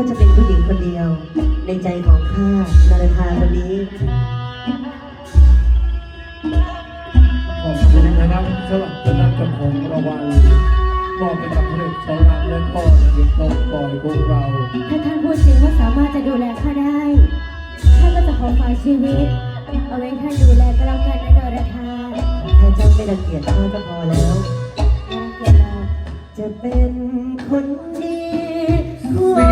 ก็จะเป็นผู้หญิงคนเดียว ในใจของข้านาฬาธาคนนี้ ขอบคุณนะครับสำหรับคณะกรรมของระวัลมอบเป็นกับพระเอกสอนรามและก็นานเด็กน้องปอยของเรา ถ้าท่านพูดจริงว่าสามารถจะดูแลข้าได้ข้าก็จะขอฝากชีวิต เอาไว้ท่านดูแลก็แล้วกันนะนราธาถ้าเจ้าไม่ระเกียจข้าก็พอแล้วเจรอจะเป็นคนดีทั่ว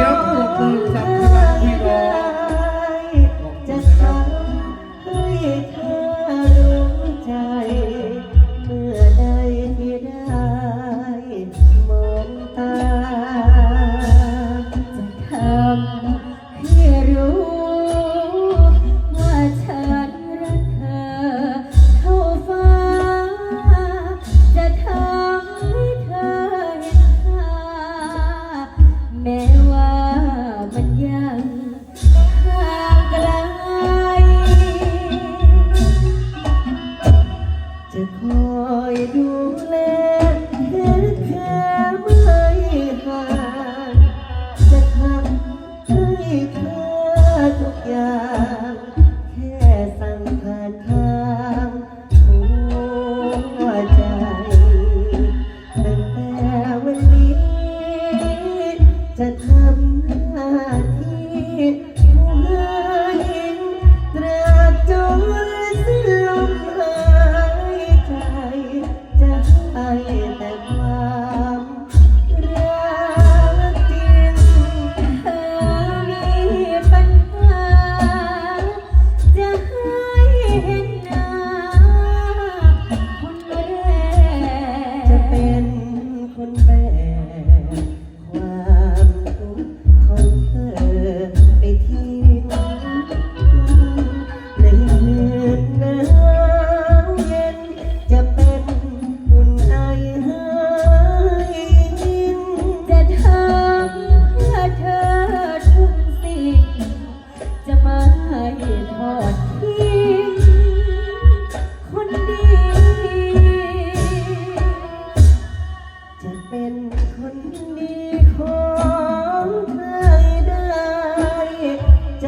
you.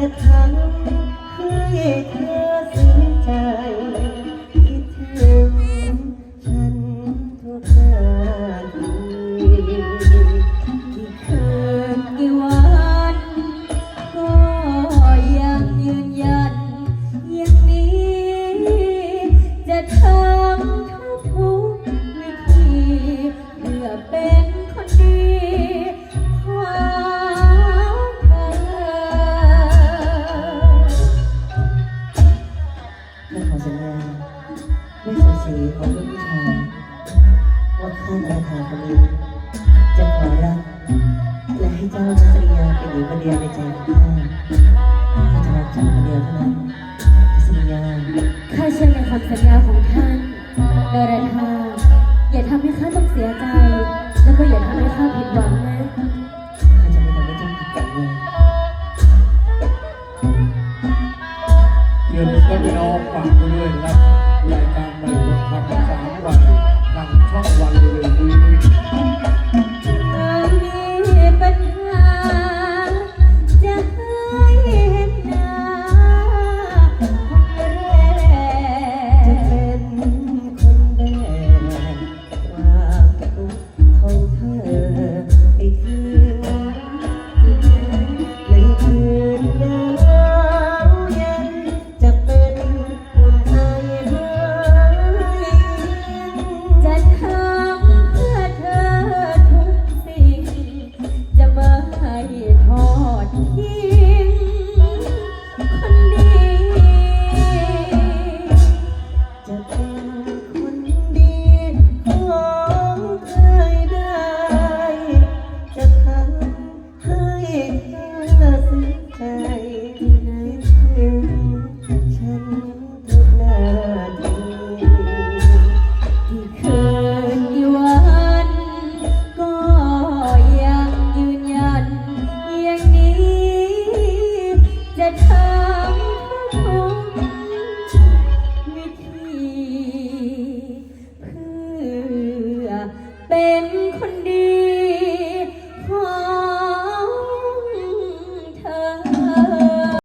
จะทำให้เธอเสียใจ คิดถึงฉันทุกนาทีำสัญญาของท่านาราน่าอย่าทำให้ข้าต้องเสียใจ แล้วก็อย่าทำให้ข้าผิดหวัง